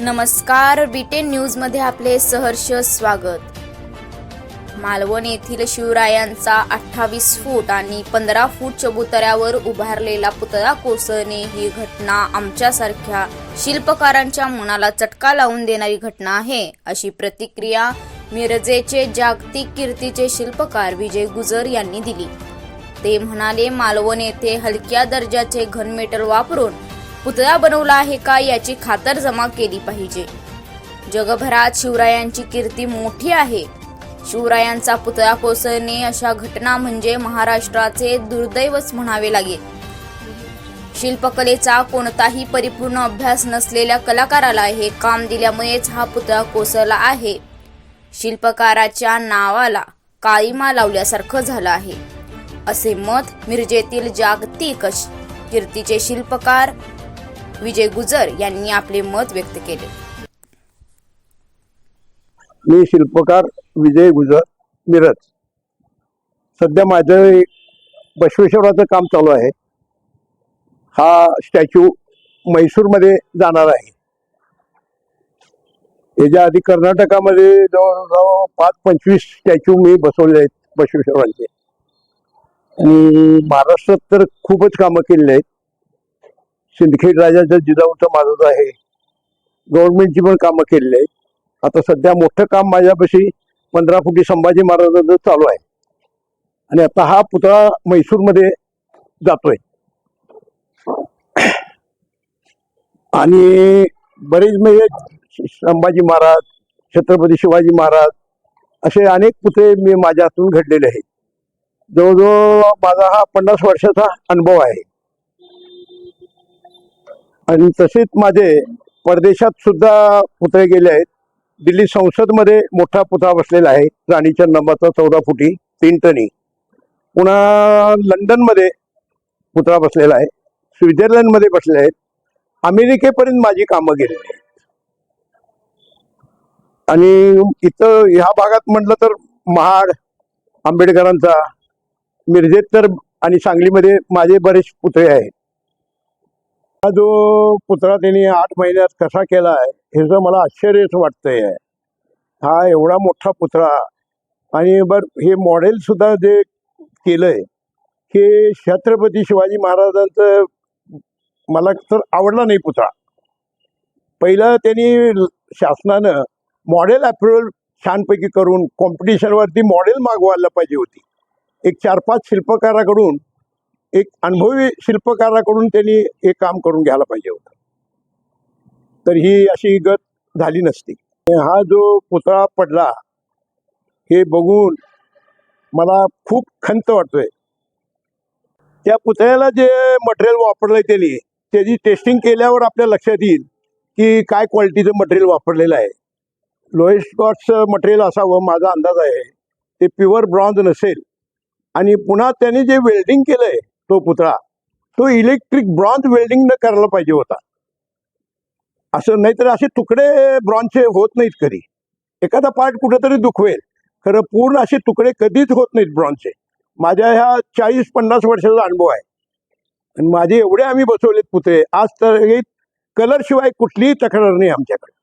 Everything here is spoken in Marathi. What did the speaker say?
नमस्कार बीटेन न्यूजमध्ये आपले सहर्ष स्वागत. मालवण येथील शिवरायांचा अठ्ठावीस फूट आणि पंधरा फूट चबुतऱ्यावर उभारलेला पुतळा कोसळणे ही घटना आमच्यासारख्या शिल्पकारांच्या मनाला चटका लावून देणारी घटना आहे अशी प्रतिक्रिया मिरजेचे जागतिक कीर्तीचे शिल्पकार विजय गुजर यांनी दिली. ते म्हणाले मालवण येथे हलक्या दर्जाचे घनमेटल वापरून पुतळा बनवला आहे का याची खातर जमा केली पाहिजे. जगभरात शिवरायांची कीर्ती मोठी आहे. शिवरायांचा पुतळा कोसळणे अशा घटना म्हणजे महाराष्ट्राचे दुर्दैवच म्हणावे लागेल. शिल्पकलेचा कोणताही परिपूर्ण अभ्यास नसलेल्या कलाकाराला हे काम दिल्यामुळेच हा पुतळा कोसळला आहे. शिल्पकाराच्या नावाला काळीमा लावल्यासारखं झालं आहे. असे मत मिरजेतील जागतिक कीर्तीचे शिल्पकार विजय गुजर यांनी आपले मत व्यक्त केले. मी शिल्पकार विजय गुजर मिरज. सध्या माझं बसवेश्वराचं काम चालू आहे. हा स्टॅच्यू म्हैसूरमध्ये जाणार आहे. याच्या आधी कर्नाटकामध्ये जवळजवळ पाच पंचवीस स्टॅच्यू मी बसवले आहेत बसवेश्वरांचे. आणि महाराष्ट्रात तर खूपच कामं केलेली आहेत. सिंदखेड राजाचा जिजाऊचा माझं आहे. गव्हर्नमेंटची पण कामं केलेली आहेत. आता सध्या मोठं काम माझ्यापाशी पंधरा फुटी संभाजी महाराजांचं चालू आहे. आणि आता हा पुतळा म्हैसूरमध्ये जातोय. आणि बरेच म्हणजे संभाजी महाराज छत्रपती शिवाजी महाराज असे अनेक पुतळे मी माझ्या हातून घडलेले आहेत. जवळजवळ माझा हा पन्नास वर्षाचा अनुभव आहे. आणि तसेच माझे परदेशात सुद्धा पुतळे गेले आहेत. दिल्ली संसदमध्ये मोठा पुतळा बसलेला आहे. राणीच्या नंबरचा चौदा फुटी तीन टनी पुन्हा लंडनमध्ये पुतळा बसलेला आहे. स्वित्झर्लंडमध्ये बसले आहेत. अमेरिकेपर्यंत माझी कामं गेलेली आहेत. आणि इथं ह्या भागात म्हटलं तर महाड आंबेडकरांचा मिरजेत तर आणि सांगलीमध्ये माझे बरेच पुतळे आहेत. हा जो पुतळा त्यांनी आठ महिन्यात कसा केला आहे ह्याचं मला आश्चर्यच वाटतंय. हा एवढा मोठा पुतळा आणि बर हे मॉडेल सुद्धा जे केलंय हे छत्रपती शिवाजी महाराजांचं मला तर आवडला नाही पुतळा. पहिलं त्यांनी शासनानं मॉडेल अप्रुव्हल छानपैकी करून कॉम्पिटिशनवरती मॉडेल मागवायला पाहिजे होती. एक चार पाच शिल्पकाराकडून एक अनुभवी शिल्पकाराकडून त्यांनी हे काम करून घ्यायला पाहिजे होतं. तर ही अशी गत झाली नसती. हा जो पुतळा पडला हे बघून मला खूप खंत वाटतोय. त्या पुतळ्याला जे मटेरियल वापरलंय त्यांनी त्याची टेस्टिंग केल्यावर आपल्या लक्षात येईल की काय क्वालिटीचं मटेरियल वापरलेलं आहे. लोएस्ट कॉस्टचं मटेरियल असावं माझा अंदाज आहे. ते प्युअर ब्रॉन्झ नसेल. आणि पुन्हा त्यांनी जे वेल्डिंग केलंय तो पुतळा तो इलेक्ट्रिक ब्रॉन्झ वेल्डिंगनं करायला पाहिजे होता. असं नाहीतर असे तुकडे ब्रॉन्झचे होत नाहीत कधी. एखादा पार्ट कुठेतरी दुखवेल. खरं पूर्ण असे तुकडे कधीच होत नाहीत ब्रॉन्झचे माझ्या ह्या चाळीस पन्नास वर्षाचा अनुभव आहे. आणि माझे एवढे आम्ही बसवलेत पुतळे. आज तर कलर शिवाय कुठलीही तक्रार नाही आमच्याकडे.